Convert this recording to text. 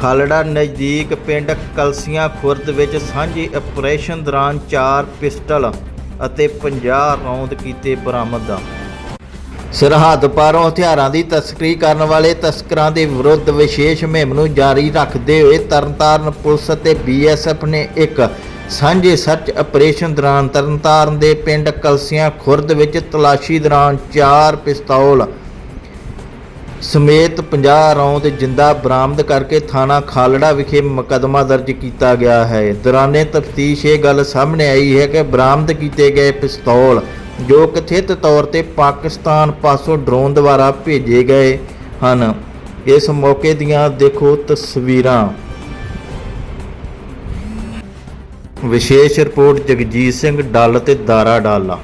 ਖਾਲੜਾ ਨਜ਼ਦੀਕ ਪਿੰਡ ਕਲਸੀਆਂ ਖੁਰਦ ਵਿੱਚ ਸਾਂਝੇ ਆਪਰੇਸ਼ਨ ਦੌਰਾਨ 4 ਪਿਸਟਲ ਅਤੇ 50 ਰੌਂਦ ਕੀਤੇ ਬਰਾਮਦ ਸਰਹੱਦ ਪਾਰੋਂ ਹਥਿਆਰਾਂ ਦੀ ਤਸਕਰੀ ਕਰਨ ਵਾਲੇ ਤਸਕਰਾਂ ਦੇ ਵਿਰੁੱਧ ਵਿਸ਼ੇਸ਼ ਮੁਹਿੰਮ ਨੂੰ ਜਾਰੀ ਰੱਖਦੇ ਹੋਏ ਤਰਨਤਾਰਨ ਪੁਲਿਸ ਅਤੇ ਬੀਐਸਐਫ ਨੇ ਇੱਕ ਸਾਂਝੇ ਸਰਚ ਆਪਰੇਸ਼ਨ ਦੌਰਾਨ ਤਰਨਤਾਰਨ ਦੇ ਪਿੰਡ ਕਲਸੀਆਂ ਖੁਰਦ ਵਿੱਚ ਤਲਾਸ਼ੀ ਦੌਰਾਨ 4 ਪਿਸਤੌਲ ਸਮੇਤ 50 ਰੌਂਦ ਜਿੰਦਾ ਬਰਾਮਦ ਕਰਕੇ ਥਾਣਾ ਖਾਲੜਾ ਵਿਖੇ ਮੁਕੱਦਮਾ ਦਰਜ ਕੀਤਾ ਗਿਆ ਹੈ। ਦੌਰਾਨੇ ਤਫਤੀਸ਼ ਇਹ ਗੱਲ ਸਾਹਮਣੇ ਆਈ ਹੈ ਕਿ ਬਰਾਮਦ ਕੀਤੇ ਗਏ ਪਿਸਤੌਲ, ਜੋ ਕਥਿਤ ਤੌਰ ਤੇ ਪਾਕਿਸਤਾਨ ਪਾਸੋਂ ਡਰੋਨ ਦੁਆਰਾ ਭੇਜੇ ਗਏ ਹਨ। ਇਸ ਮੌਕੇ ਦੀਆਂ ਦੇਖੋ ਤਸਵੀਰਾਂ। ਵਿਸ਼ੇਸ਼ ਰਿਪੋਰਟ ਜਗਜੀਤ ਸਿੰਘ ਡੱਲ ਤੇ ਦਾਰਾ ਡਾਲਾ।